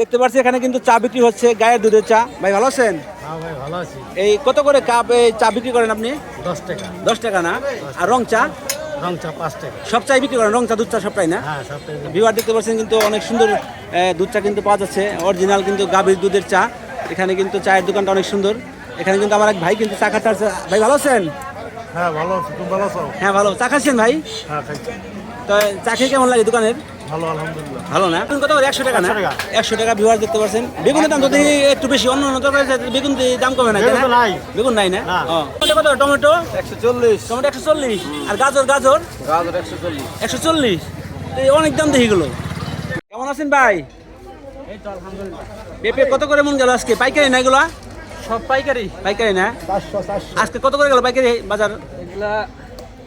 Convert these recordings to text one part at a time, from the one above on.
দেখতে পাচ্ছি এখানে কিন্তু চা বিক্রি হচ্ছে গায়ের দুধের চা। ভাই ভালো আছেন? হ্যাঁ আছি। এই কত করে কাপ এই চা বিক্রি করেন আপনি? দশ টাকা। দশ টাকা না? আর রং চা? রং চা পাঁচ টাকা। সব চাই বিক্রি করেন রং চা দুধ চা সবটাই না? হ্যাঁ ভিউয়ার দেখতে পাচ্ছেন কিন্তু অনেক সুন্দর দুধ চা কিন্তু পাওয়া যাচ্ছে। অরিজিনাল কিন্তু গাভীর দুধের চা। এখানে কিন্তু চায়ের দোকানটা অনেক সুন্দর। এখানে কিন্তু আমার এক ভাই কিন্তু চা খাতে আসছে ভাই ভালো আছেন? হ্যাঁ ভালো আছি। আছো? হ্যাঁ ভালো। চা খাচ্ছেন ভাই? হ্যাঁ তো চা খেয়ে কেমন লাগে দোকানের? ভালো আলহামদুলিল্লাহ। ভালো না? কত করে? একশো টাকা না? একশো টাকা। ভিউয়ার দেখতে পাচ্ছেন। বেগুনের দাম যদি একটু বেশি অন্য অন্য তরকারি বেগুন দাম কমে না বেগুন নাই। না। টমেটো কত? টমেটো? একশো চল্লিশ। টমেটো একশো চল্লিশ। আর গাজর গাজর? গাজর একশো চল্লিশ। একশো চল্লিশ। অনেক দাম দেখি গেলো কেমন আছেন ভাই? পেঁপে কত করে মন গেল আজকে? পাইকারি না এগুলা? সব পাইকারি। পাইকারি না? আজকে কত করে গেল পাইকারি বাজার? এগুলা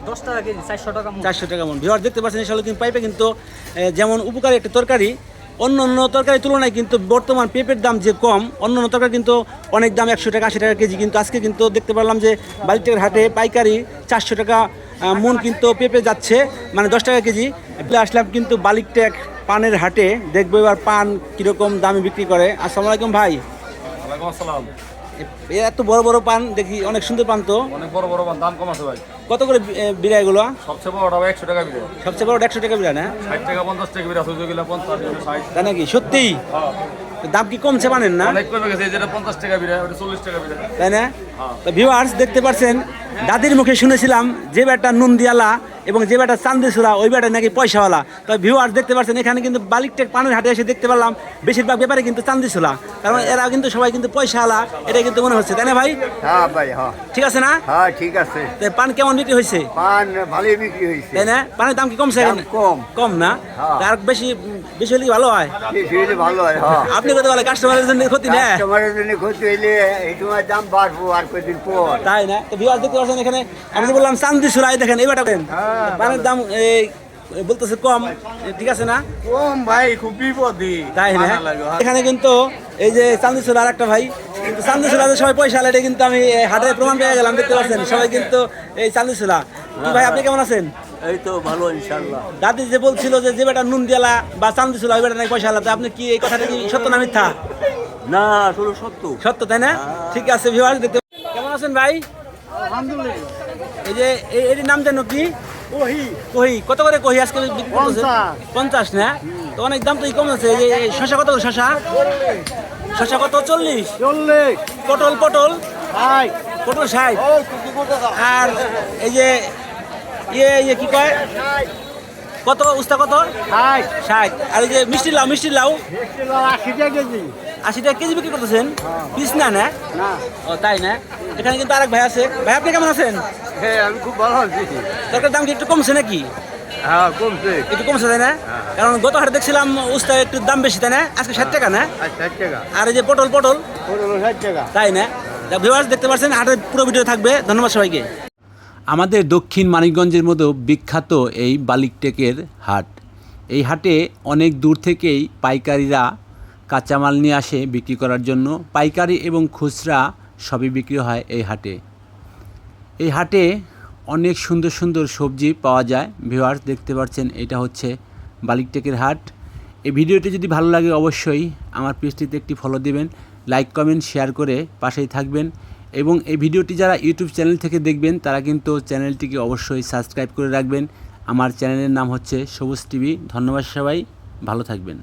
দশ টাকা কেজি চারশো টাকা চারশো টাকা মন। ভিওয়ার দেখতে পাচ্ছেন এসব কিন্তু পাইপে কিন্তু যেমন উপকারী একটা তরকারি অন্য অন্য তরকারির তুলনায় কিন্তু বর্তমান পেঁপের দাম যে কম অন্য অন্য তরকারি কিন্তু অনেক দাম একশো টাকা আশি টাকা কেজি কিন্তু আজকে কিন্তু দেখতে পারলাম যে বালিটের হাটে পাইকারি চারশো টাকা মন কিন্তু পেঁপে যাচ্ছে মানে দশ টাকা কেজি। এগুলো আসলাম কিন্তু বালিকটেক পানের হাটে দেখব এবার পান কীরকম দামে বিক্রি করে। আসসালামু আলাইকুম ভাই। ওয়ালাইকুম আসসালাম। এত বড় বড় পান দেখি অনেক সুন্দর পান তো। অনেক বড় বড় পান দাম কম আছে ভাই। কত করে বিড়া এগুলো সবচেয়ে বড়টা একশো টাকা বিরে সবচেয়ে বড় একশো টাকা বিড়া না? ষাট টাকা পঞ্চাশ টাকা বিরে সুযোগ গেলে পঞ্চাশ তাই নাকি? সত্যিই দাম কি কমছে মানেন না? অনেক কমে গেছে যেটা পঞ্চাশ টাকা বিরে ওটা চল্লিশ টাকা বিরে তাই না? তো ভিউয়ার্স দেখতে পাচ্ছেন দাদির মুখে শুনেছিলাম যে বেটা নুন দিয়ালা এবং যে বেটা চান্দিসুরা ওই বেটা নাকি পয়সাওয়ালা। তো ভিউয়ার্স দেখতে পাচ্ছেন এখানে কিন্তু বালিকটেক পানের হাটে এসে দেখতে পারলাম বেশিরভাগ ব্যাপারে কিন্তু চান্দিসুলা কারণ এরা কিন্তু সবাই কিন্তু পয়সাওয়ালা এটা কিন্তু মনে হচ্ছে তাই না ভাই? হ্যাঁ ভাই হ্যাঁ। ঠিক আছে না? হ্যাঁ ঠিক আছে। তো পান কেমন বিক্রি হয়েছে? পান ভালোই বিক্রি হয়েছে। তাই না? পানের দাম কি কমছে দাম কম। কম না? হ্যাঁ। তার বেশি বেশি হলে ভালো হয়? বেশি হলে ভালো হয় হ্যাঁ। আপনি কত বলে কাস্টমারের জন্য ক্ষতি না? কাস্টমারের জন্য ক্ষতি হইলে এই সময় দাম বাড়বো আর কয়েকদিন পর। তাই না? তো ভিউয়ার্স দেখতে পাচ্ছেন এখানে আমি বললাম চান্দি সুরাই দেখেন এই বেটা হ্যাঁ, পানের দাম এই বলতেছে কম ঠিক আছে না? কম ভাই খুব বিপদে। তাই না? এখানে কিন্তু এই যে চান্দি সুরা আর একটা ভাই কিন্তু সুরা সবাই পয়সা এটা কিন্তু আমি হাটে প্রমাণ পেয়ে গেলাম দেখতে পাচ্ছেন সবাই কিন্তু এই চান্দিসুলা ভাই আপনি কেমন আছেন? এই তো ভালো ইনশাল্লাহ দাদি যে বলছিল যে যে বেটা নুন দিয়ালা বা চান্দি সুরা ওই বেটা নাকি পয়সা আলাদা আপনি কি এই কথাটা কি সত্য না মিথ্যা? না আসলে সত্য। সত্য তাই না? ঠিক আছে ভিউয়ার্স দেখতে কেমন আছেন ভাই? এই যে এটির নাম জানো কি? কহি কত করে কহি আজকে পঞ্চাশ। না? তো অনেক দাম তো কম আছে এই যে শশা কত শশা? শশা কত? চল্লিশ। চল্লিশ। পটল পটল? পটল ষাট। আর এই যে ইয়ে ইয়ে কি কয়? কত উস্তা কত? হাই ষাট। আর এই যে মিষ্টি লাউ মিষ্টি লাউ? আশি টাকা কেজি। আশি টাকা কেজি বিক্রি করতেছেন? পিস না না? ও তাই না? এখানে কিন্তু আরেক ভাই আছে। ভাই আপনি কেমন আছেন? হ্যাঁ আমি খুব ভালো আছি। তরকারির দাম কি একটু কমছে নাকি? হ্যাঁ কমছে। একটু কমছে তাই না? কারণ গত হাটে দেখছিলাম উস্তা একটু দাম বেশি তাই না? আজকে ষাট টাকা না? আর ষাট টাকা। আর এই যে পটল পটল? পনেরো ষাট টাকা। তাই না? ভিউয়ার্স দেখতে পাচ্ছেন হাটের পুরো ভিডিও থাকবে। ধন্যবাদ সবাইকে। আমাদের দক্ষিণ মানিকগঞ্জের মতো বিখ্যাত এই বালিকটেকের হাট। এই হাটে অনেক দূর থেকেই পাইকারিরা কাঁচামাল নিয়ে আসে বিক্রি করার জন্য। পাইকারি এবং খুচরা সবই বিক্রি হয় এই হাটে। এই হাটে অনেক সুন্দর সুন্দর সবজি পাওয়া যায়। ভিউয়ার্স, দেখতে পাচ্ছেন, এটা হচ্ছে বালিকটেকের হাট। এই ভিডিওটি যদি ভালো লাগে, অবশ্যই আমার পেজটিতে একটি ফলো দিবেন। লাইক কমেন্ট শেয়ার করে পাশেই থাকবেন। এবং এই ভিডিওটি যারা ইউটিউব চ্যানেল থেকে দেখবেন, তারা কিন্তু চ্যানেলটিকে অবশ্যই সাবস্ক্রাইব করে রাখবেন। আমার চ্যানেলের নাম হচ্ছে সবুজ টিভি। ধন্যবাদ সবাই। ভালো থাকবেন।